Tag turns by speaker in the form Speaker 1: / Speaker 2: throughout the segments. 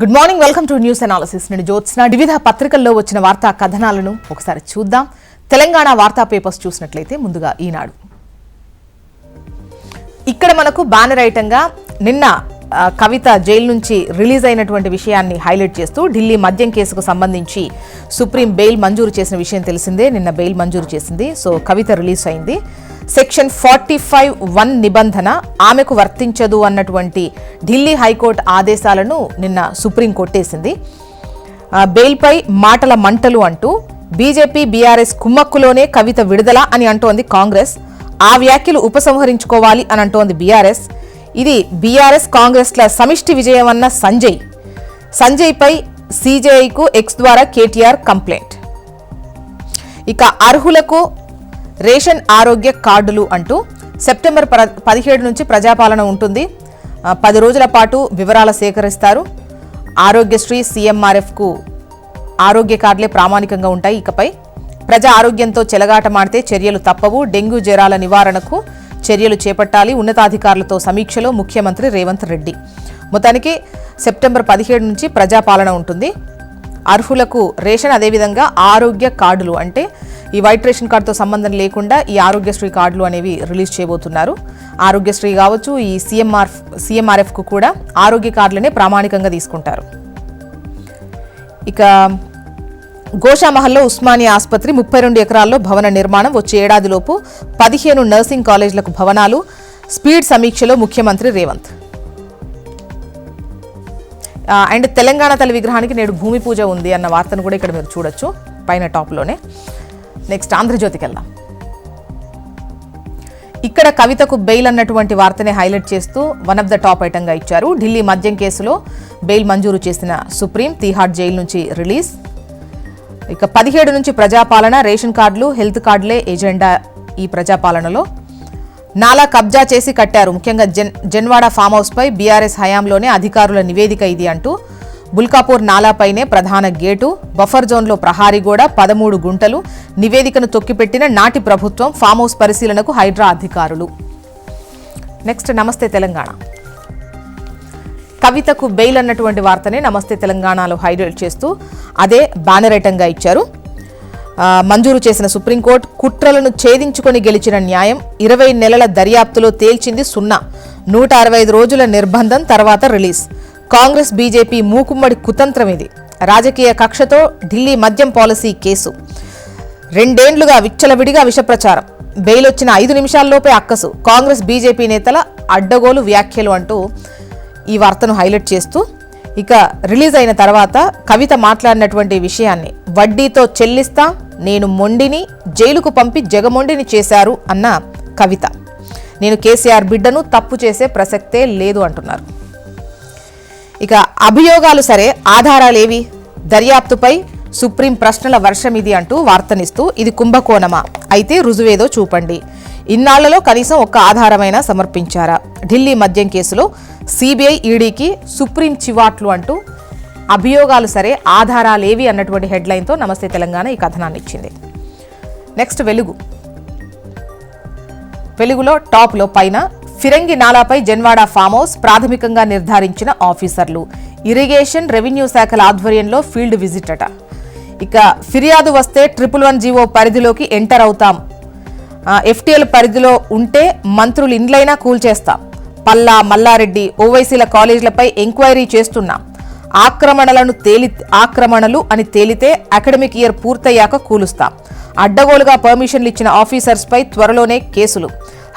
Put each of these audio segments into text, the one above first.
Speaker 1: Good morning welcome to news analysis నేను జ్యోత్స్న. వివిధ పత్రికల్లో వచ్చిన వార్తా కథనాలను ఒకసారి చూద్దాం. తెలంగాణ వార్తా పేపర్స్ చూసినట్లయితే ముందుగా ఈనాడు. ఇక్కడ మనకు బ్యానర్ ఐటంగా నిన్న కవిత జైలు నుంచి రిలీజ్ అయినటువంటి విషయాన్ని హైలైట్ చేస్తూ ఢిల్లీ మద్యం కేసుకు సంబంధించి సుప్రీం బెయిల్ మంజూరు చేసిన విషయం తెలిసిందే. నిన్న బెయిల్ మంజూరు చేసింది. సో కవిత రిలీజ్ అయింది. సెక్షన్ ఫార్టీ ఫైవ్ వన్ నిబంధన ఆమెకు వర్తించదు అన్నటువంటి ఢిల్లీ హైకోర్టు ఆదేశాలను నిన్న సుప్రీం కొట్టేసింది బెయిల్పై మాటల మంటలు అంటూ బీజేపీ బీఆర్ఎస్ కుమ్మక్కులోనే కవిత విడుదల అని అంటోంది కాంగ్రెస్. ఆ వ్యాఖ్యలు ఉపసంహరించుకోవాలి అని అంటోంది బీఆర్ఎస్. ఇది బీఆర్ఎస్ కాంగ్రెస్ల సమిష్టి విజయం అన్న సంజయ్. సంజయ్పై సీజేఐకు ఎక్స్ ద్వారా కేటీఆర్ కంప్లైంట్. ఇక అర్హులకు రేషన్ ఆరోగ్య కార్డులు అంటూ సెప్టెంబర్ పర- పదిహేడు నుంచి ప్రజాపాలన ఉంటుంది. పది రోజుల పాటు వివరాలు సేకరిస్తారు. ఆరోగ్యశ్రీ సీఎంఆర్ఎఫ్కు ఆరోగ్య కార్డులే ప్రామాణికంగా ఉంటాయి. ఇకపై ప్రజా ఆరోగ్యంతో చెలగాటమాడితే చర్యలు తప్పవు. డెంగ్యూ జ్వరాల నివారణకు చర్యలు చేపట్టాలి. ఉన్నతాధికారులతో సమీక్షలో ముఖ్యమంత్రి రేవంత్ రెడ్డి. మొత్తానికి సెప్టెంబర్ పదిహేడు నుంచి ప్రజాపాలన ఉంటుంది. అర్హులకు రేషన్ అదేవిధంగా ఆరోగ్య కార్డులు అంటే ఈ వైట్ రేషన్ కార్డుతో సంబంధం లేకుండా ఈ ఆరోగ్యశ్రీ కార్డులు అనేవి రిలీజ్ చేయబోతున్నారు. ఆరోగ్యశ్రీ కావచ్చు ఈ సీఎంఆర్ సీఎంఆర్ఎఫ్కు కూడా ఆరోగ్య కార్డులనే ప్రామాణికంగా తీసుకుంటారు. ఇక గోషామహల్లో ఉస్మానియా ఆసుపత్రి ముప్పై రెండు ఎకరాల్లో భవన నిర్మాణం వచ్చే ఏడాదిలోపు పదిహేను నర్సింగ్ కాలేజీలకు భవనాలు స్పీడ్ సమీక్షలో ముఖ్యమంత్రి రేవంత్. అండ్ తెలంగాణ తల్లి విగ్రహానికి నేడు భూమి పూజ ఉంది అన్న వార్తను కూడా ఇక్కడ మీరు చూడొచ్చు పైన టాప్లోనే. నెక్స్ట్ ఆంధ్రజ్యోతికి వెళ్దాం. ఇక్కడ కవితకు బెయిల్ అన్నటువంటి వార్తని హైలైట్ చేస్తూ వన్ ఆఫ్ ద టాప్ ఐటంగా ఇచ్చారు. ఢిల్లీ మద్యం కేసులో బెయిల్ మంజూరు చేసిన సుప్రీం తీహార్ జైలు నుంచి రిలీజ్. ఇక పదిహేడు నుంచి ప్రజాపాలన రేషన్ కార్డులు హెల్త్ కార్డులే ఎజెండా ఈ ప్రజాపాలనలో. నాలా కబ్జా చేసి కట్టారు. ముఖ్యంగా జన్ జన్వాడ ఫామ్ హౌస్పై బీఆర్ఎస్ హయాంలోనే అధికారుల నివేదిక ఇది అంటూ బుల్కాపూర్ నాలాపైనే ప్రధాన గేటు బఫర్ జోన్లో ప్రహారీ గోడ పదమూడు గుంటలు నివేదికను తొక్కిపెట్టిన నాటి ప్రభుత్వం ఫామ్ హౌస్ పరిశీలనకు హైడ్రా అధికారులు. నెక్స్ట్ నమస్తే తెలంగాణ. కవితకు బెయిల్ అన్నటువంటి వార్తనే నమస్తే తెలంగాణలో హైలైట్ చేస్తూ అదే బ్యానర్ ఐటంగా ఇచ్చారు. మంజూరు చేసిన సుప్రీంకోర్టు కుట్రలను ఛేదించుకొని గెలిచిన న్యాయం ఇరవై నెలల దర్యాప్తులో తేల్చింది సున్నా. నూట అరవై ఐదు రోజుల నిర్బంధం తర్వాత రిలీజ్. కాంగ్రెస్ బీజేపీ మూకుమ్మడి కుతంత్రం ఇది. రాజకీయ కక్షతో ఢిల్లీ మద్యం పాలసీ కేసు. రెండేండ్లుగా విచ్చలవిడిగా విషప్రచారం. బెయిల్ వచ్చిన ఐదు నిమిషాల్లోపే అక్కసు. కాంగ్రెస్ బీజేపీ నేతల అడ్డగోలు వ్యాఖ్యలు అంటూ ఈ వార్తను హైలైట్ చేస్తూ ఇక రిలీజ్ అయిన తర్వాత కవిత మాట్లాడినటువంటి విషయాన్ని వడ్డీతో చెల్లిస్తా నేను మొండిని జైలుకు పంపి జగమొండిని చేశారు అన్న కవిత. నేను కేసీఆర్ బిడ్డను తప్పు చేసే ప్రసక్తే లేదు అంటున్నారు. ఇక అభియోగాలు సరే ఆధారాలేవి? దర్యాప్తుపై సుప్రీం ప్రశ్నల వర్షం ఇది అంటూ వార్తనిస్తూ ఇది కుంభకోణమా? అయితే రుజువేదో చూపండి. ఇన్నాళ్ళలో కనీసం ఒక్క ఆధారమైనా సమర్పించారా? ఢిల్లీ మద్యం కేసులో సిబిఐ ఈడీకి సుప్రీం చివాట్లు అంటూ అభియోగాలు సరే ఆధారాలేవి అన్నటువంటి హెడ్లైన్తో నమస్తే తెలంగాణ ఈ కథనాన్ని ఇచ్చింది. నెక్స్ట్ వెలుగు. వెలుగులో టాప్లో పైన ఫిరంగి నాలాపై జన్వాడ ఫామ్ హౌస్ ప్రాథమికంగా నిర్ధారించిన ఆఫీసర్లు. ఇరిగేషన్ రెవెన్యూ శాఖల ఆధ్వర్యంలో ఫీల్డ్ విజిట్ అట ఇక ఫిర్యాదు వస్తే ట్రిపుల్ వన్ జీవో పరిధిలోకి ఎంటర్ అవుతాం. ఎఫ్టీఎల్ పరిధిలో ఉంటే మంత్రులు ఇండ్లైనా కూల్చేస్తాం పల్లా మల్లారెడ్డి ఓవైసీల కాలేజీలపై ఎంక్వైరీ చేస్తున్నాం. ఆక్రమణలను తేలి ఆక్రమణలు అని తేలితే అకాడమిక్ ఇయర్ పూర్తయ్యాక కూలుస్తాం. అడ్డగోలుగా పర్మిషన్లు ఇచ్చిన ఆఫీసర్స్పై త్వరలోనే కేసులు.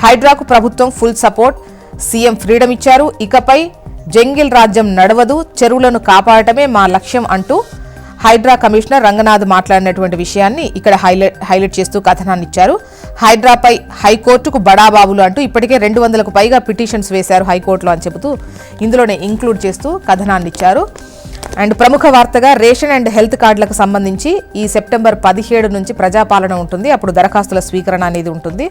Speaker 1: హైడ్రాకు ప్రభుత్వం ఫుల్ సపోర్ట్. సీఎం ఫ్రీడమ్ ఇచ్చారు. ఇకపై జంగిల్ రాజ్యం నడవదు చెరువులను కాపాడటమే మా లక్ష్యం అంటూ హైడ్రా కమిషనర్ రంగనాథ్ మాట్లాడినటువంటి విషయాన్ని ఇక్కడ హైలైట్ హైలైట్ చేస్తూ కథనాన్ని ఇచ్చారు. హైడ్రాపై హైకోర్టుకు బడాబాబులు అంటూ ఇప్పటికే రెండు వందలకు పైగా పిటిషన్స్ వేశారు హైకోర్టులో అని చెబుతూ ఇందులోనే ఇంక్లూడ్ చేస్తూ కథనాన్ని ఇచ్చారు. అండ్ ప్రముఖ వార్తగా రేషన్ అండ్ హెల్త్ కార్డులకు సంబంధించి ఈ సెప్టెంబర్ పదిహేడు నుంచి ప్రజాపాలన ఉంటుంది. అప్పుడు దరఖాస్తుల స్వీకరణ అనేది ఉంటుంది.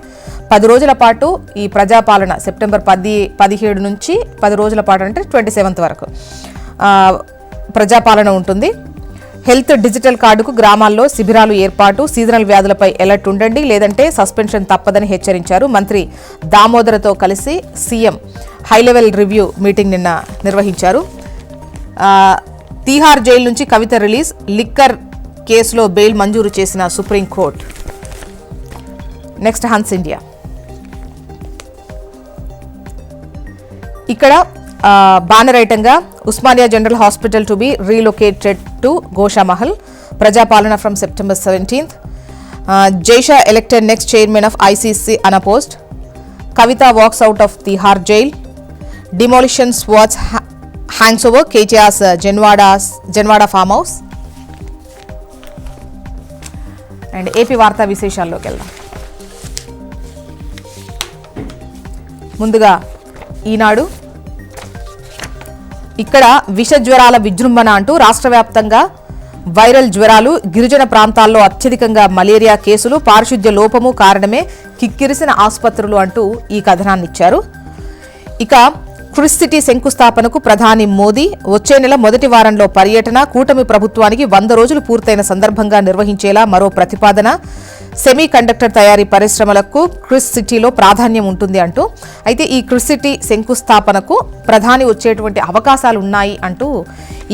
Speaker 1: పది రోజుల పాటు ఈ ప్రజాపాలన సెప్టెంబర్ పది పదిహేడు నుంచి పది రోజుల పాటు అంటే ట్వంటీ సెవెంత్ వరకు ప్రజాపాలన ఉంటుంది. హెల్త్ డిజిటల్ కార్డుకు గ్రామాల్లో శిబిరాలు ఏర్పాటు సీజనల్ వ్యాధులపై అలర్ట్ ఉండండి లేదంటే సస్పెన్షన్ తప్పదని హెచ్చరించారు మంత్రి దామోదరతో కలిసి CM high level review meeting నిన్న నిర్వహించారు. తీహార్ జైలు నుంచి కవిత రిలీజ్ లిక్కర్ కేసులో బెయిల్ మంజూరు చేసిన supreme court next Hans India. ఇక్కడ బానరైటంగా Osmania general hospital to be relocated to Goshamahal Prajapalana from September seventeenth Jay Shah elected next chairman of ICC unopposed Kavitha walks out of Tihar jail demolition watch hangs over KTR's Janwada's Janwada farm house and AP వార్తా విశేషాల్లోకి వెళ్దాం ముందుగా ఈనాడు ఇక్కడ విష జ్వరాల విజృంభణ అంటూ రాష్ట్ర వ్యాప్తంగా వైరల్ జ్వరాలు గిరిజన ప్రాంతాల్లో అత్యధికంగా మలేరియా కేసులు పారిశుద్ధ్య లోపము కారణమే కిక్కిరిసిన ఆసుపత్రులు అంటూ ఈ కథనాన్ని ఇచ్చారు ఇక క్రిస్ సిటీ శంకుస్థాపనకు ప్రధాని మోదీ వచ్చే నెల మొదటి వారంలో పర్యటన కూటమి ప్రభుత్వానికి వంద రోజులు పూర్తయిన సందర్భంగా నిర్వహించేలా మరో ప్రతిపాదన. సెమీ కండక్టర్ తయారీ పరిశ్రమలకు క్రిస్ సిటీలో ప్రాధాన్యం ఉంటుంది అంటూ అయితే ఈ క్రిస్ సిటీ శంకుస్థాపనకు ప్రధాని వచ్చేటువంటి అవకాశాలు ఉన్నాయి అంటూ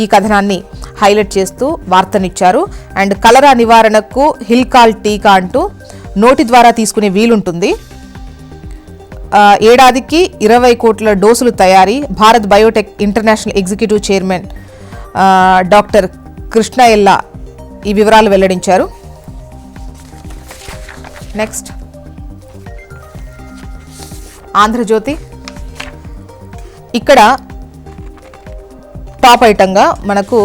Speaker 1: ఈ కథనాన్ని హైలైట్ చేస్తూ వార్తనిచ్చారు. అండ్ కలరా నివారణకు హిల్కాల్ టీకా అంటూ నోటి ద్వారా తీసుకునే వీలుంటుంది. ఏడాదికి ఇరవై కోట్ల డోసులు తయారీ Bharat Biotech International executive chairman doctor Krishna Ella ఈ వివరాలు వెల్లడించారు. నెక్స్ట్. ఆంధ్రజ్యోతి. ఇక్కడ టాప్ ఐటంగా మనకు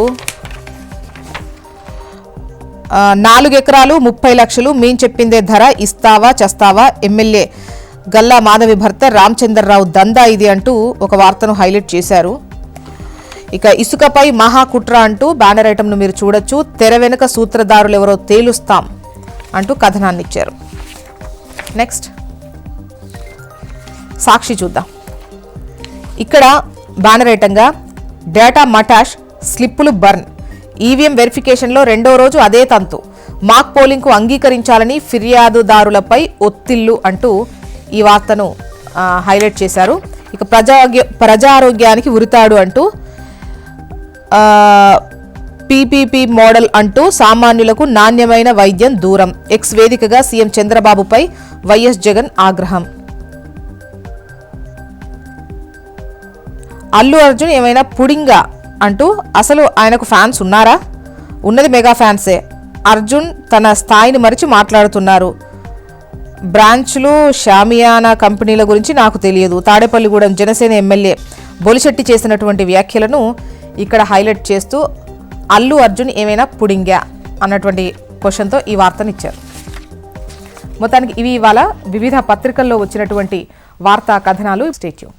Speaker 1: నాలుగు ఎకరాలు ముప్పై లక్షలు మేం చెప్పిందే ధర ఇస్తావా చస్తావా ఎమ్మెల్యే గల్లా మాధవి భర్త రామచంద్రరావు దందా ఇది అంటూ ఒక వార్తను హైలైట్ చేశారు. ఇక ఇసుకపై మహాకుట్ర అంటూ బ్యానర్ ఐటమ్ను మీరు చూడొచ్చు. తెర వెనుక సూత్రధారులు ఎవరో తేలుస్తాం అంటూ కథనాన్ని ఇచ్చారు. నెక్స్ట్. సాక్షి చూద్దాం. ఇక్కడ బ్యానర్ ఐటంగా డేటా మటాష్ స్లిప్పులు బర్న్. ఈవీఎం వెరిఫికేషన్లో రెండో రోజు అదే తంతు. మాక్ పోలింగ్కు అంగీకరించాలని ఫిర్యాదుదారులపై ఒత్తిళ్ళు అంటూ ఈ వార్తను హైలైట్ చేశారు. ఇక ప్రజా ప్రజారోగ్యానికి ఉరితాడు అంటూ పీపీపీ మోడల్ అంటూ సామాన్యులకు నాణ్యమైన వైద్యం దూరం. ఎక్స్ వేదికగా సీఎం చంద్రబాబుపై వైఎస్ జగన్ ఆగ్రహం. అల్లు అర్జున్ ఏమైనా పుడింగా అంటూ అసలు ఆయనకు ఫ్యాన్స్ ఉన్నారా? ఉన్నది మెగా ఫ్యాన్సే. అర్జున్ తన స్థాయిని మరిచి మాట్లాడుతున్నారు. బ్రాంచ్లు షామియానా కంపెనీల గురించి నాకు తెలియదు. తాడేపల్లిగూడెం జనసేన ఎమ్మెల్యే బొలిశెట్టి చేసినటువంటి వ్యాఖ్యలను ఇక్కడ హైలైట్ చేస్తూ అల్లు అర్జున్ ఏమైనా పుడింగా అన్నటువంటి క్వశ్చన్తో ఈ వార్తను ఇచ్చారు మొత్తానికి ఇవి ఇవాళ వివిధ పత్రికల్లో వచ్చినటువంటి వార్తా కథనాలు. స్టేట్యూ